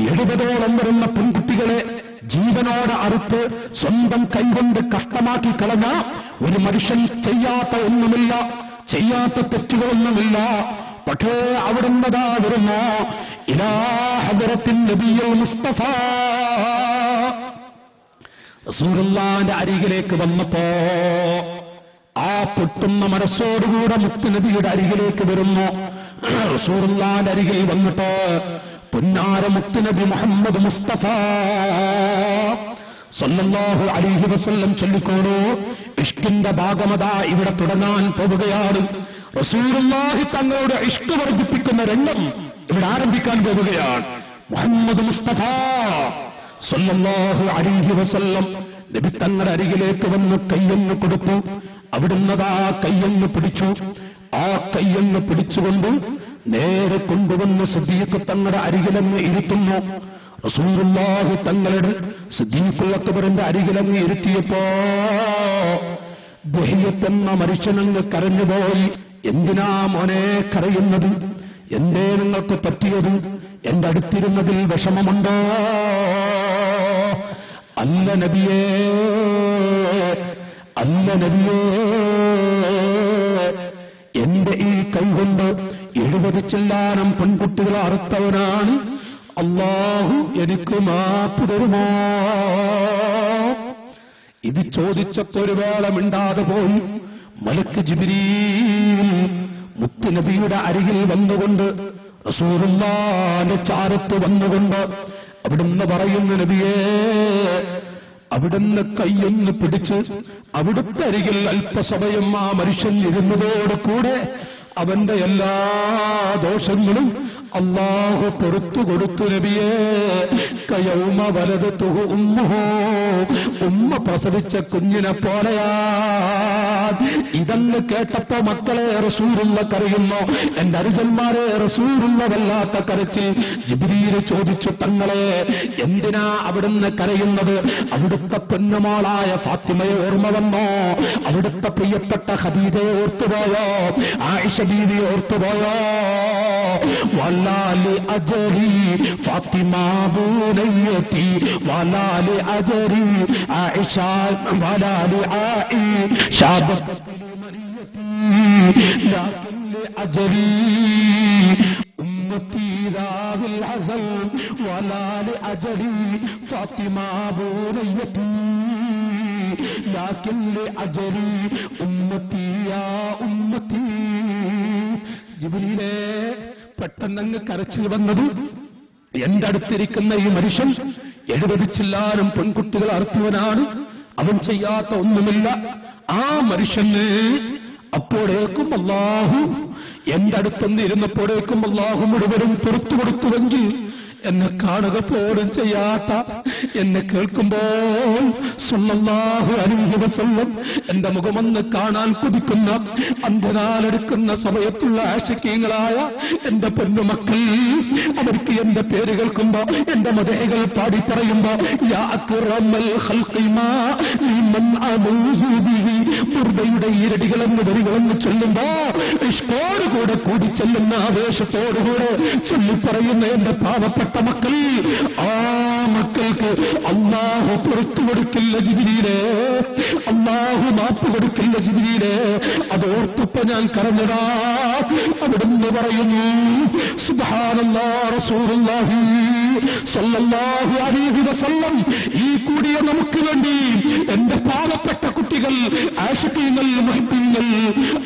എഴുപതോളം വരുന്ന പെൺകുട്ടികളെ ജീവനോട് അറുത്ത് സ്വന്തം കൈകൊണ്ട് കഷ്ടമാക്കി കളഞ്ഞ ഒരു മനുഷ്യൻ ചെയ്യാത്ത ഒന്നുമില്ല ചെയ്യാത്ത തെറ്റുകളൊന്നുമില്ല. പക്ഷേ അവിടുന്നതാ വരുന്നു ഇലാഹദരത്തിൻ നബിയൽ മുസ്തഫ. റസൂലുള്ളാന്റെ അരികിലേക്ക് വന്നപ്പോ ആ പൊട്ടുന്ന മനസ്സോടുകൂടെ മുത്തുനബിയുടെ അരികിലേക്ക് വരുന്നു. റസൂലുള്ളാന്റെ അരികിൽ വന്നിട്ട് പൊന്നാര മുത്തുനബി മുഹമ്മദ് മുസ്തഫ. സ്വന്തമാഹു അലിഹി വസല്ലം ചൊല്ലിക്കോളൂ ഇഷ്കിന്റെ ഭാഗമതാ ഇവിടെ തുടങ്ങാൻ പോവുകയാണ്. റസൂലുള്ളാഹി തങ്ങളുടെ ഇഷ്ക് വർദ്ധിപ്പിക്കുന്ന രംഗം ഇവിടെ ആരംഭിക്കാൻ പോവുകയാണ്. മുഹമ്മദ് മുസ്തഫ സ്വന്തമാഹു അലിഹി വസല്ലം നബി തങ്ങളുടെ അരികിലേക്ക് വന്ന് കയ്യൊന്ന് കൊടുത്തു. അവിടുന്നതാ കയ്യൊന്ന് പിടിച്ചു. ആ കയ്യൊന്ന് പിടിച്ചുകൊണ്ട് നേരെ കൊണ്ടുവന്ന് സിദ്ദീഖ് തങ്ങളുടെ അരികിലങ്ങ് ഇരുത്തുന്നു. റസൂലുള്ളാഹി തങ്ങളുടെ സിദ്ദീഖുൽ അക്ബറിന്റെ അരികിലങ്ങ് ഇരുത്തിയപ്പോ ദഹിയത്തെന്ന മനുഷ്യനങ്ങ് കരഞ്ഞുപോയി എന്തിനാ മോനെ കരയുന്നത്? എന്തേ നിങ്ങൾക്ക് പറ്റിയത്? എന്റെ അടുത്തിരുന്നതിൽ വിഷമമുണ്ടോ? അല്ല നബിയേ അല്ല നബിയേ. എന്റെ ഈ കൈകൊണ്ട് എഴുപത് ചെല്ലാനം പെൺകുട്ടികൾ അറുത്തവനാണ്. അള്ളാഹു എനിക്ക് മാപ്പ് തരുമോ? ഇത് ചോദിച്ചൊരു വേള മിണ്ടാതെ പോയി. മലക്ക് ജിബിരീ മുത്തുനബിയുടെ അരികിൽ വന്നുകൊണ്ട് റസൂറുല്ലാന്റെ ചാരത്ത് വന്നുകൊണ്ട് അവിടുന്ന് പറയുന്ന നബിയേ അവിടുന്ന് കൈയൊന്ന് പിടിച്ച് അവിടുത്തെ അരികിൽ അല്പസമയം ആ മനുഷ്യൻ ഇരുന്നതോട് കൂടെ അവന്റെ എല്ലാ ദോഷങ്ങളും അള്ളാഹു പൊറത്തു കൊടുത്തു നബിയേ കയൗമ വലത് തുഹു ഉമ്മഹോ. ഉമ്മ പ്രസവിച്ച കുഞ്ഞിനെ പോലെയാ. ഇതെന്ന് കേട്ടപ്പോ മക്കളെ റസൂറുള്ള കരയുന്നു. എന്റെ അരുജന്മാരെ റസൂറുള്ള വല്ലാത്ത കരച്ചിൽ. ജിബിരിയിൽ ചോദിച്ചു തങ്ങളെ എന്തിനാ അവിടുന്ന് കരയുന്നത്? അവിടുത്തെ പൊന്നുമാളായ ഫാത്തിമയെ ഓർമ്മ വന്നോ? അവിടുത്തെ പ്രിയപ്പെട്ട ഹദീജയെ ഓർത്തുപോയോ? ആയിഷ ബീവിയെ ഓർത്തുപോയോ? വലാൽ അജരി ഫാത്തിമാബൂനയ്യത്തി വലാൽ അജരി ആയിഷ വലാൽ ആയി ഷാബത്തിലെ മറിയത്തി ലാക്കിലെ അജരി. ഉമ്മത്തീരാവിൽ ഹസൻ വലാൽ അജരി ഫാത്തിമാബൂനയ്യത്തി ലാക്കിലെ അജരി. പെട്ടെന്നങ്ങ് കരച്ചിൽ വന്നത് എന്റെ അടുത്തിരിക്കുന്ന ഈ മനുഷ്യൻ എഴുപത് ചില്ലാനും പെൺകുട്ടികൾ അർത്ഥവനാണ് അവൻ ചെയ്യാത്ത ഒന്നുമില്ല. ആ മനുഷ്യന് അപ്പോഴേക്കും അള്ളാഹു എന്റെ അടുത്തൊന്ന് ഇരുന്നപ്പോഴേക്കും അള്ളാഹു മുഴുവനും പുറത്തു കൊടുത്തുവെങ്കിൽ എന്നെ കാണുക പോലും ചെയ്യാത്ത എന്നെ കേൾക്കുമ്പോൾ സുല്ലല്ലാഹു അലൈഹി വസല്ലം എന്റെ മുഖമൊന്ന് കാണാൻ കുതിക്കുന്ന അന്ധനാലെടുക്കുന്ന സമയത്തുള്ള ആശക്കീങ്ങളായ എന്റെ പൊന്നുമക്കൾ അവർക്ക് എന്റെ പേര് കേൾക്കുമ്പോ എന്റെ മതേകൾ പാടി പറയുമ്പോ യാ അക്രമൽ ഖൽഖി മാ ലിമൻ ബിഹി ബുർദയുടെ ഈരടികളെന്ന് വരികളെന്ന് ചൊല്ലുമ്പോ ഇഷ്ടോടുകൂടെ കൂടി ചെല്ലുന്ന ആവേശത്തോടുകൂടെ ചൊല്ലിപ്പറയുന്ന എന്റെ പാവപ്പെട്ട മക്കൾ. ആ മക്കൾക്ക് അള്ളാഹു പുറത്തു കൊടുക്കില്ല ജിബിരിയിലെ അള്ളാഹു മാപ്പ് കൊടുക്കില്ല ജിബിരിയിലെ അത് ഓർത്തപ്പോ ഞാൻ കറഞ്ഞതാ അവിടുന്ന് പറയുന്നു സുബ്ഹാനല്ലാ റസൂലുള്ളാഹി സല്ലല്ലാഹു അലൈഹി വസല്ലം. ഈ കൂടിയ നമുക്ക് ആശുക്കീങ്ങൾ മഹിപ്പീങ്ങൾ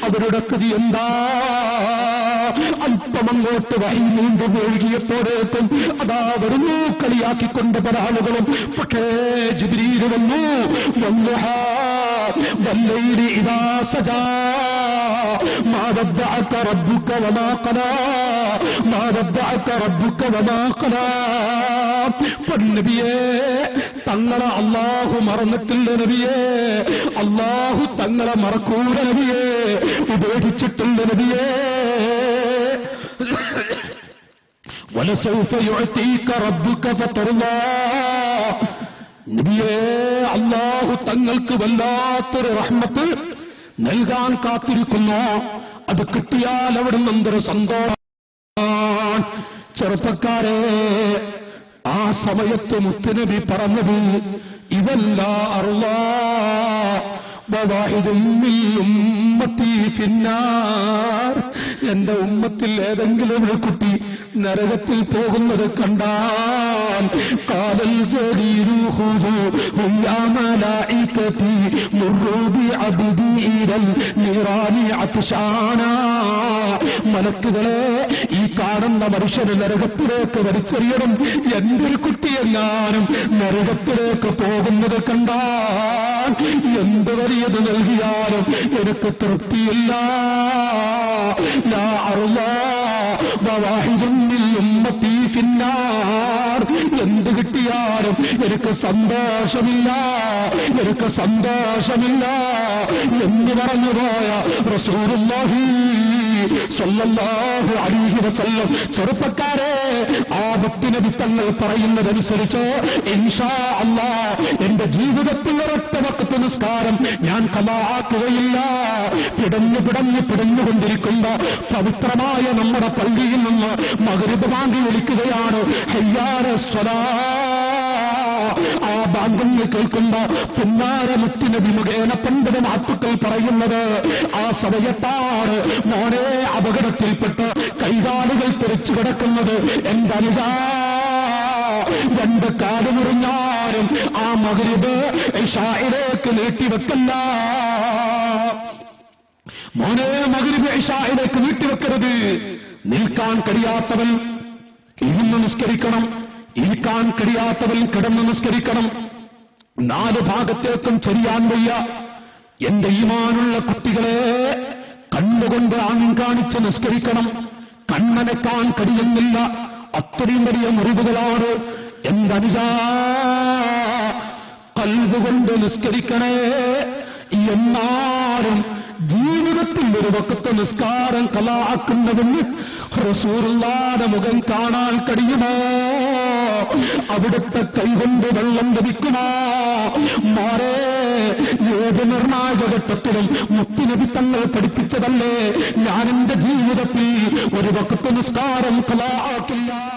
അവരുടെ സ്ഥിതി എന്താ അല്പമങ്ങോട്ട് വഴി നീണ്ടു ഒഴുകിയപ്പോഴേക്കും അതാ വരുന്നു കളിയാക്കിക്കൊണ്ട് പല ആളുകളും പക്ഷേ ജിബിരിയിൽ വന്നു വല്ലുഹാ വല്ലൈലി ഇതാ സജാ ما ودعك ربك وما قلى ما ودعك ربك وما قلى നബിയെ തങ്ങളെ അള്ളാഹു മറന്നിട്ടില്ല നബിയേ. അള്ളാഹു തങ്ങളെ മറക്കൂല നബിയേ. ഉപേക്ഷിച്ചിട്ടില്ല നബിയേ. നബിയേ അള്ളാഹു തങ്ങൾക്ക് വല്ലാത്തൊരു റഹ്മത്ത് നൽകാൻ കാത്തിരിക്കുന്നു. അത് കിട്ടിയാൽ അവിടെ നിന്നൊരു സന്തോഷം. ചെറുപ്പക്കാരെ ആ സമയത്ത് മുത്തുനബി പറഞ്ഞത് ഇതല്ല അറുളാ എന്റെ ഉമ്മത്തിൽ ഏതെങ്കിലും ഒരു കുട്ടി നരകത്തിൽ പോകുന്നത് കണ്ടാൽ കാതൽ മലക്കുകളെ ഈ കാണുന്ന മനുഷ്യർ നരകത്തിലേക്ക് വലിച്ചെറിയണം. എന്റെ കുട്ടിയെല്ലാരും നരകത്തിലേക്ക് പോകുന്നത് കണ്ടാൽ എന്ത് വലിയത് നൽകിയാലും എനിക്ക് തൃപ്തിയില്ല. ലാ അറുവാ വവാഹിദുന്നിൽ ഉമ്മത്തി ഫിന്നാർ എന്ത് കിട്ടിയാലും എനിക്ക് സന്തോഷമില്ല എനിക്ക് സന്തോഷമില്ല. എന്ന് പറഞ്ഞു പോയ റസൂറുല്ലാഹി സ്വല്ലല്ലാഹു അലൈഹി വസല്ലം ചെറുപ്പക്കാരെ ആ ഭക്തിനബി തങ്ങൾ പറയുന്നതനുസരിച്ച് ഇൻഷാ അല്ലാ എന്റെ ജീവിതത്തിൽ ഒരൊറ്റ വക്കത്ത് നിസ്കാരം ഞാൻ കലാക്കുകയില്ല പിടഞ്ഞു പിടഞ്ഞു പിടഞ്ഞുകൊണ്ടിരിക്കുന്ന പവിത്രമായ നമ്മുടെ പള്ളിയിൽ നിന്ന് മകരുത് വാങ്ങി വിളിക്കുകയാണ് ഹയ്യാര സ്വലാ. ആ ബാങ്കെന്ന് കേൾക്കുമ്പോ പിന്നാര മുത്തിനബി മുഖേന പണ്ഡിത മാത്തുക്കൾ പറയുന്നത് ആ സമയത്താണ് മോനെ അപകടത്തിൽപ്പെട്ട് കൈകാലുകൾ തെറിച്ചു കിടക്കുന്നത്. എന്റെ അനുജ രണ്ട് കാട് മുറിഞ്ഞാലും ആ മകരിത് ഷായിലേക്ക് നീട്ടിവെക്കല്ല മോനെ മകരിബ് ഷായിലേക്ക് നീട്ടിവെക്കരുത് നിൽക്കാൻ കഴിയാത്തവൻ ഇന്ന് നിസ്കരിക്കണം. ഇരിക്കാൻ കഴിയാത്തവൻ കിടന്ന് നിസ്കരിക്കണം. നാല് ഭാഗത്തേക്കും ചെറിയാൻ വയ്യ. എന്റെ ഈമാനുള്ള കുട്ടികളെ കണ്ണുകൊണ്ട് ആണും കാണിച്ച് നിസ്കരിക്കണം. കണ്ണനക്കാൻ കഴിയുന്നില്ല. അത്രയും വലിയ മുറിവുകളാണ്. എന്തനുജാ കൽവുകൊണ്ട് നിസ്കരിക്കണേ. എന്നാലും ജീവിതത്തിൽ ഒരു വക്കത്തെ നിസ്കാരം കലാക്കുന്നതെന്ന് റസൂറുള്ളാടെ മുഖം കാണാൻ കഴിയുമോ? അവിടുത്തെ കൈകൊണ്ട് വെള്ളം ലഭിക്കുമോ? മാറേ ഏത് നിർണായക ഘട്ടത്തിലും മുത്തിനബി തങ്ങൾ പഠിപ്പിച്ചതല്ലേ? ഞാൻ എന്റെ ജീവിതത്തിൽ ഒരു വക്കത്തെ നിസ്കാരം കലാക്കില്ല